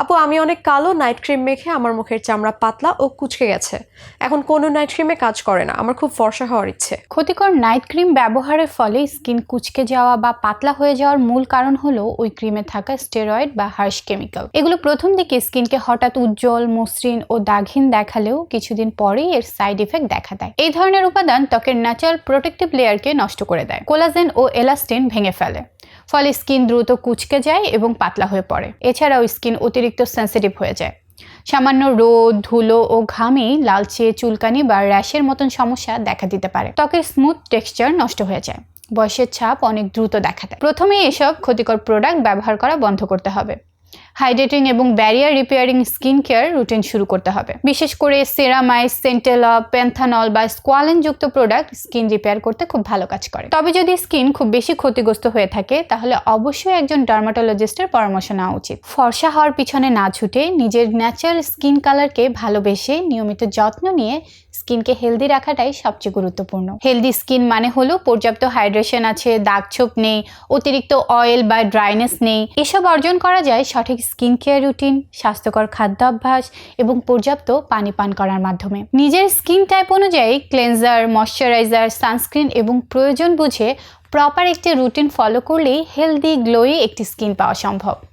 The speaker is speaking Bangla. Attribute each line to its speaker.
Speaker 1: আপু, আমি অনেক কালো নাইট ক্রিম মেখে আমার মুখের চামড়া পাতলা ও কুচকে গেছে। এখন কোনো নাইট ক্রিমে কাজ করে না, আমার খুব ফর্সা হওয়ার ইচ্ছে।
Speaker 2: ক্ষতিকর নাইট ক্রিম ব্যবহারের ফলে স্কিন কুচকে যাওয়া বা পাতলা হয়ে যাওয়ার মূল কারণ হলো ওই ক্রিমে থাকা স্টেরয়েড বা হার্শ কেমিক্যাল এগুলো প্রথম দিকে স্কিনকে হঠাৎ উজ্জ্বল, মসৃণ ও দাগহীন দেখালেও কিছুদিন পরেই এর সাইড ইফেক্ট দেখা দেয়। এই ধরনের উপাদান ত্বকের ন্যাচারাল প্রোটেক্টিভ লেয়ারকে নষ্ট করে দেয়। কোলাজেন ও এলাস্টিন ভেঙে ফেলে। ফলে স্কিন দ্রুত কুচকে যায় এবং পাতলা হয়ে পড়ে। এছাড়াও স্কিন অতিরিক্ত সেন্সিটিভ হয়ে যায়। সামান্য রোদ, ধুলো ও ঘামে লালচে চুলকানি বা র্যাশের মতন সমস্যা দেখা দিতে পারে। ত্বকের স্মুথ টেক্সচার নষ্ট হয়ে যায়। বয়সের ছাপ অনেক দ্রুত দেখা দেয়। প্রথমে এসব ক্ষতিকর প্রোডাক্ট ব্যবহার করা বন্ধ করতে হবে। হাইড্রেটিং এবং barrier repairing skin care routine শুরু করতে হবে। বিশেষ করে সেরামাইজ সেন্টেলা পেন্থানল বা স্কোয়ালেন যুক্ত প্রোডাক্ট স্কিন রিপেয়ার করতে খুব ভালো কাজ করে। তবে যদি স্কিন খুব বেশি ক্ষতিগ্রস্ত হয়ে থাকে, তাহলে অবশ্যই একজন ডার্মাটোলজিস্টের পরামর্শ নেওয়া উচিত। ফর্সা হওয়ার পিছনে না ছুটে নিজের ন্যাচারাল স্কিন কালারকে ভালোবেসে নিয়মিত যত্ন নিয়ে স্কিনকে হেলদি রাখাটাই সবচেয়ে গুরুত্বপূর্ণ। হেলদি স্কিন মানে হলো পর্যাপ্ত হাইড্রেশন আছে, দাগ ছোপ নেই, অতিরিক্ত অয়েল বা ড্রাইনেস নেই। এসব অর্জন করা যায় সঠিক স্কিন কেয়ার রুটিন, স্বাস্থ্যকর খাদ্যাভ্যাস এবং পর্যাপ্ত পানি পান করার মাধ্যমে। নিজের স্কিন টাইপ অনুযায়ী ক্লেনজার, ময়শ্চারাইজার, সানস্ক্রিন এবং প্রয়োজন বুঝে প্রপার একটি রুটিন ফলো করলেই হেলদি, গ্লোয়ি একটি স্কিন পাওয়া সম্ভব।